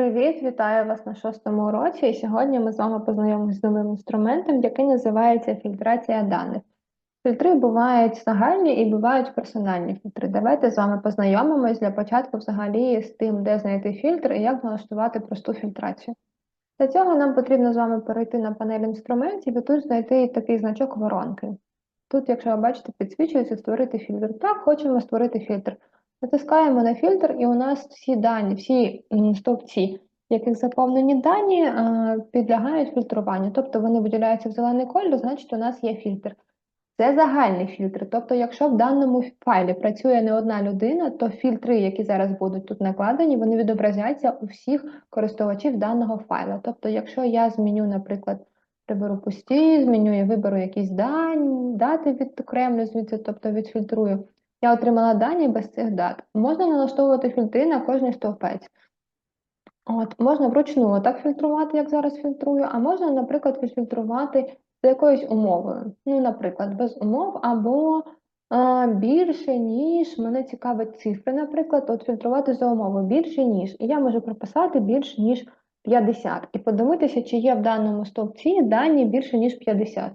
Привіт, вітаю вас на шостому уроці. І сьогодні ми з вами познайомимося з новим інструментом, який називається фільтрація даних. Фільтри бувають загальні і бувають персональні фільтри. Давайте з вами познайомимось для початку взагалі з тим, де знайти фільтр і як налаштувати просту фільтрацію. Для цього нам потрібно з вами перейти на панель інструментів і тут знайти такий значок воронки. Тут, якщо ви бачите, підсвічується створити фільтр. Так, хочемо створити фільтр. Натискаємо на фільтр, і у нас всі дані, всі стовпці, яких заповнені дані, підлягають фільтруванню. Тобто вони виділяються в зелений кольор, значить у нас є фільтр. Це загальний фільтр. Тобто, якщо в даному файлі працює не одна людина, то фільтри, які зараз будуть тут накладені, вони відобразяться у всіх користувачів даного файла. Тобто, якщо я зміню, наприклад, приберу пусті, зміню я виберу якісь дані, дати відокремлю звідси, тобто відфільтрую. Я отримала дані без цих дат. Можна налаштовувати фільтри на кожний стовпець. От, Можна вручну так фільтрувати, як зараз фільтрую, а можна, наприклад, відфільтрувати за якоюсь умовою. Ну, наприклад, без умов або а, більше, ніж, мене цікавить цифри, наприклад, от фільтрувати за умовою більше, ніж. І я можу прописати більше, ніж 50. І подивитися, чи є в даному стовпці дані більше, ніж 50.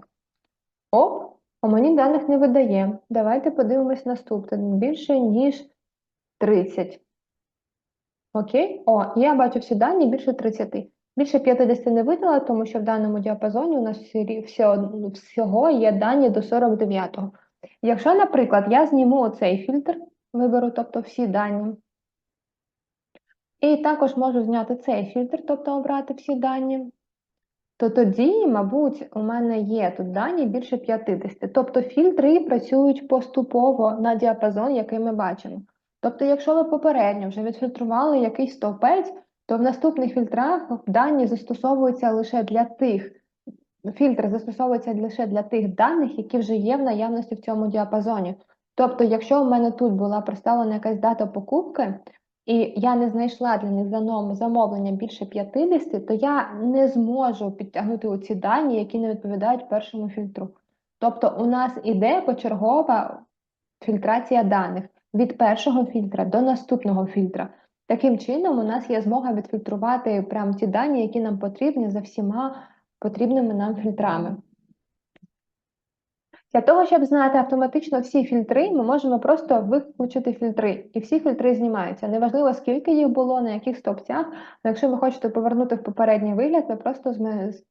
Оп! А мені даних не видає. Давайте подивимось наступне. Більше, ніж 30. Окей? О, я бачу всі дані більше 30. Більше 50 не видала, тому що в даному діапазоні у нас всього є дані до 49-го. Якщо, наприклад, я зніму оцей фільтр, виберу, тобто всі дані. І також можу зняти цей фільтр, тобто обрати всі дані то тоді, мабуть, у мене є тут дані більше 50. Тобто фільтри працюють поступово на діапазон, який ми бачимо. Тобто, якщо ви попередньо вже відфільтрували якийсь стовпець, то в наступних фільтрах дані застосовуються лише для тих, фільтр застосовується лише для тих даних, які вже є в наявності в цьому діапазоні. Тобто, якщо у мене тут була представлена якась дата покупки, і я не знайшла для них замовлення більше 50, то я не зможу підтягнути оці дані, які не відповідають першому фільтру. Тобто, у нас іде почергова фільтрація даних від першого фільтра до наступного фільтра. Таким чином, у нас є змога відфільтрувати прямо ті дані, які нам потрібні за всіма потрібними нам фільтрами. Для того, щоб знати автоматично всі фільтри, ми можемо просто виключити фільтри, і всі фільтри знімаються. Неважливо, скільки їх було, на яких стовпцях. Але якщо ви хочете повернути в попередній вигляд, ви просто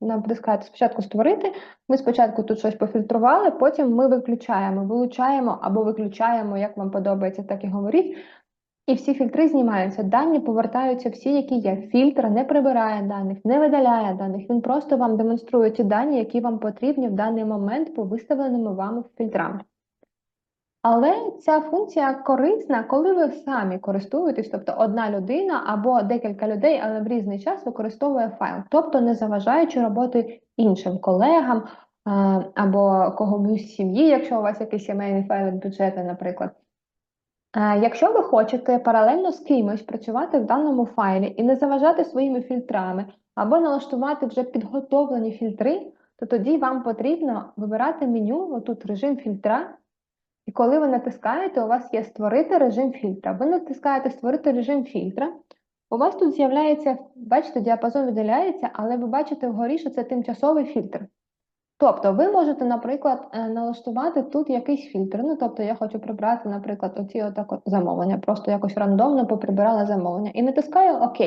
натискаєте спочатку створити. Ми спочатку тут щось пофільтрували, потім ми виключаємо, вилучаємо або виключаємо, як вам подобається, так і говоріть. І всі фільтри знімаються. Дані повертаються всі, які є. Фільтр не прибирає даних, не видаляє даних. Він просто вам демонструє ті дані, які вам потрібні в даний момент по виставленими вами фільтрам. Але ця функція корисна, коли ви самі користуєтесь, тобто одна людина або декілька людей, але в різний час використовує файл, тобто не заважаючи роботи іншим колегам або когось з сім'ї, якщо у вас якийсь сімейний файл бюджету, наприклад. Е, якщо ви хочете паралельно з кимось працювати в даному файлі і не заважати своїми фільтрами, або налаштувати вже підготовлені фільтри, то тоді вам потрібно вибирати меню, отут режим фільтра. І коли ви натискаєте, у вас є створити режим фільтра. Ви натискаєте Створити режим фільтра. У вас тут з'являється, бачите, діапазон виділяється, але ви бачите вгорі, що це тимчасовий фільтр. Тобто ви можете, наприклад, е, налаштувати тут якийсь фільтр. Ну, тобто, я хочу прибрати, наприклад, оці отак от замовлення, просто якось рандомно поприбирала замовлення. І натискаю ОК.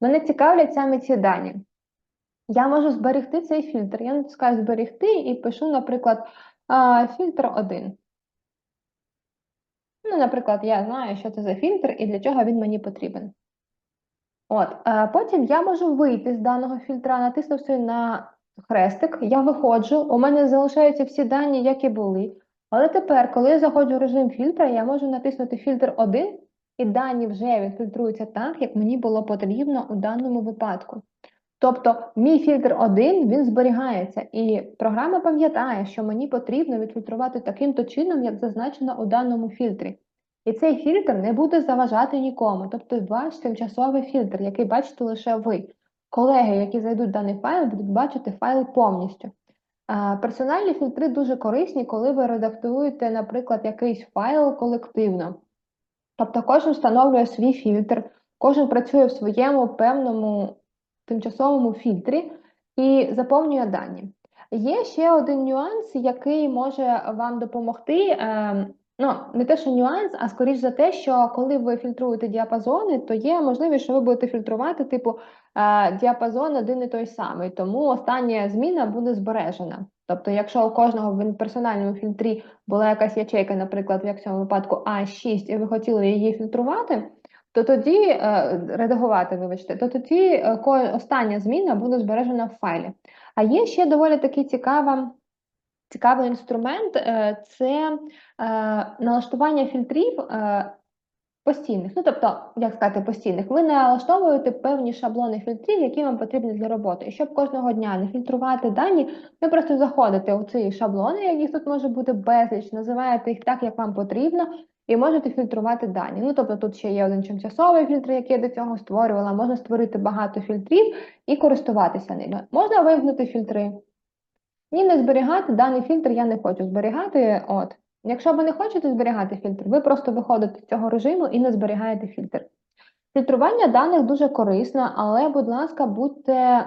Мене цікавлять саме ці дані. Я можу зберегти цей фільтр. Я натискаю зберегти і пишу, наприклад, фільтр 1. Ну, наприклад, я знаю, що це за фільтр і для чого він мені потрібен. От, Потім я можу вийти з даного фільтра, натиснувши на хрестик, я виходжу, у мене залишаються всі дані, які були. Але тепер, коли я заходжу в режим фільтра, я можу натиснути фільтр 1, і дані вже відфільтруються так, як мені було потрібно у даному випадку. Тобто, мій фільтр 1 він зберігається, і програма пам'ятає, що мені потрібно відфільтрувати таким-то чином, як зазначено у даному фільтрі. І цей фільтр не буде заважати нікому, тобто ваш тимчасовий фільтр, який бачите лише ви. Колеги, які зайдуть в даний файл, будуть бачити файл повністю. Персональні фільтри дуже корисні, коли ви редактуєте, наприклад, якийсь файл колективно. Тобто кожен встановлює свій фільтр, Кожен працює в своєму певному тимчасовому фільтрі і заповнює дані. Є ще один нюанс, який може вам допомогти. Ну, не те, що нюанс, а скоріш за те, що коли ви фільтруєте діапазони, то є можливість, що ви будете фільтрувати, типу, е, діапазон один і той самий, тому остання зміна буде збережена. Тобто, якщо у кожного в персональному фільтрі була якась ячейка, наприклад, як в цьому випадку А6, і ви хотіли її фільтрувати, то тоді е, редагувати, вибачте, то тоді е, остання зміна буде збережена в файлі. А є ще доволі такий цікава, цікавий інструмент е, це налаштування фільтрів постійних. Ну, тобто, як сказати, постійних, ви налаштовуєте певні шаблони фільтрів, які вам потрібні для роботи. І щоб кожного дня не фільтрувати дані, ви просто заходите у ці шаблони, яких тут може бути безліч, називаєте їх так, як вам потрібно, і можете фільтрувати дані. Ну, тобто тут ще є один тимчасовий фільтр, який я до цього створювала. Можна створити багато фільтрів і користуватися ними. Можна вимкнути фільтри. І не зберігати даний фільтр я не хочу зберігати. От. Якщо ви не хочете зберігати фільтр, ви просто виходите з цього режиму і не зберігаєте фільтр. Фільтрування даних дуже корисно, але, будь ласка, будьте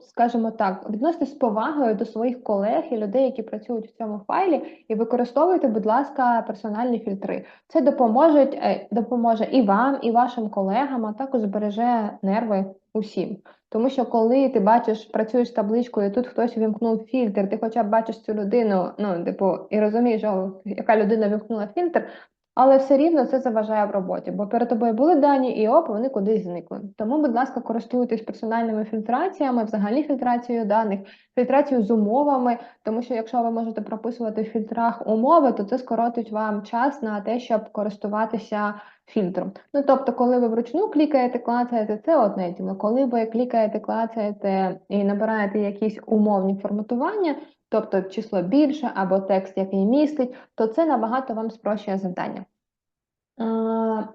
скажімо так, відноситесь з повагою до своїх колег і людей, які працюють в цьому файлі, і використовуйте, будь ласка, персональні фільтри. Це допоможе, допоможе і вам, і вашим колегам, а також збереже нерви усім. Тому що коли ти бачиш, працюєш з табличкою, і тут хтось вімкнув фільтр, ти хоча б бачиш цю людину, ну типу, і розумієш, яка людина вімкнула фільтр, але все рівно це заважає в роботі, бо перед тобою були дані, і оп, вони кудись зникли. Тому, будь ласка, користуйтесь персональними фільтраціями, взагалі фільтрацією даних, фільтрацією з умовами, тому що якщо ви можете прописувати в фільтрах умови, то це скоротить вам час на те, щоб користуватися фільтром. Ну тобто, коли ви вручну клікаєте, клацаєте, це одне діло. Коли ви клікаєте, клацаєте і набираєте якісь умовні форматування, тобто число більше або текст, який містить, то це набагато вам спрощує завдання.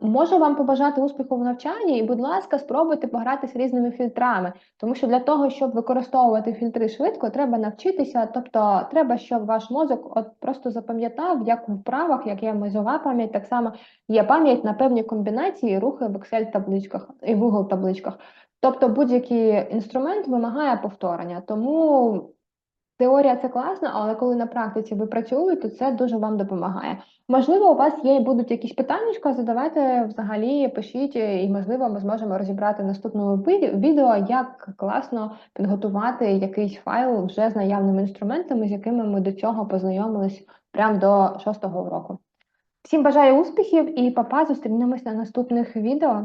Можу вам побажати успіху в навчанні, і, будь ласка, спробуйте погратися різними фільтрами, тому що для того, щоб використовувати фільтри швидко, треба навчитися, тобто треба, щоб ваш мозок от просто запам'ятав, як в вправах, як є мозова пам'ять, так само є пам'ять на певні комбінації, рухи в Excel-табличках і Google-табличках. Тобто будь-який інструмент вимагає повторення. Тому Теорія це класно, але коли на практиці ви працюєте, це дуже вам допомагає. Можливо, у вас є і будуть якісь питання, задавайте взагалі, пишіть, і можливо, ми зможемо розібрати в наступному відео, як класно підготувати якийсь файл вже з наявними інструментами, з якими ми до цього познайомились прямо до шостого уроку. Всім бажаю успіхів і папа, зустрінемось на наступних відео.